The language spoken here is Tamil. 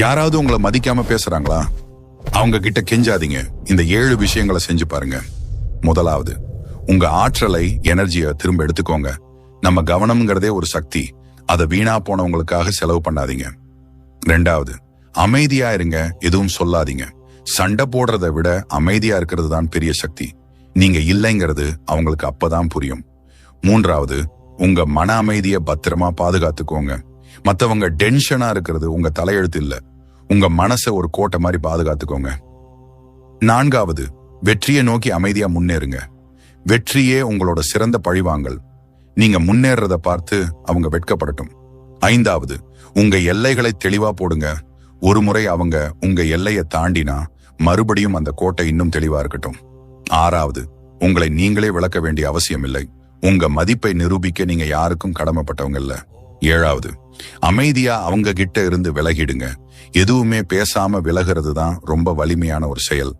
யாராவது உங்களை மதிக்காம பேசுறாங்களா? அவங்க கிட்ட கெஞ்சாதீங்க. இந்த ஏழு விஷயங்களை செஞ்சு பாருங்க. முதலாவது உங்க ஆற்றலை எனர்ஜியை திரும்ப எடுத்துக்கோங்க. நம்ம கவனம்ங்கிறதே ஒரு சக்தி. அதை வீணா போனவங்களுக்காக செலவு பண்ணாதீங்க. ரெண்டாவது அமைதியா இருங்க. எதுவும் சொல்லாதீங்க. சண்டை போடுறதை விட அமைதியா இருக்கிறது தான் பெரிய சக்தி. நீங்க இல்லைங்கிறது அவங்களுக்கு அப்பதான் புரியும். மூன்றாவது உங்க மன அமைதியை பத்திரமா பாதுகாத்துக்கோங்க. மத்தவங்க டென்ஷனா இருக்கிறது உங்க தலையெழுத்து இல்லை. உங்க மனசை ஒரு கோட்டை மாதிரி பாதுகாத்துக்கோங்க. நான்காவது வெற்றியை நோக்கி அமைதியா முன்னேறுங்க. வெற்றியே உங்களோட சிறந்த பழிவாங்கல். நீங்க முன்னேறத பார்த்து அவங்க வெட்கப்படட்டும். ஐந்தாவது உங்க எல்லைகளை தெளிவா போடுங்க. ஒரு முறை அவங்க உங்க எல்லையை தாண்டினா மறுபடியும் அந்த கோட்டை இன்னும் தெளிவா இருக்கட்டும். ஆறாவது உங்களை நீங்களே விளக்க வேண்டிய அவசியம் இல்லை. உங்க மதிப்பை நிரூபிக்க நீங்க யாருக்கும் கடமைப்பட்டவங்க இல்ல. ஏழாவது அமைதியா அவங்க கிட்ட இருந்து விலகிடுங்க. எதுவுமே பேசாம விலகிறது தான் ரொம்ப வலிமையான ஒரு செயல்.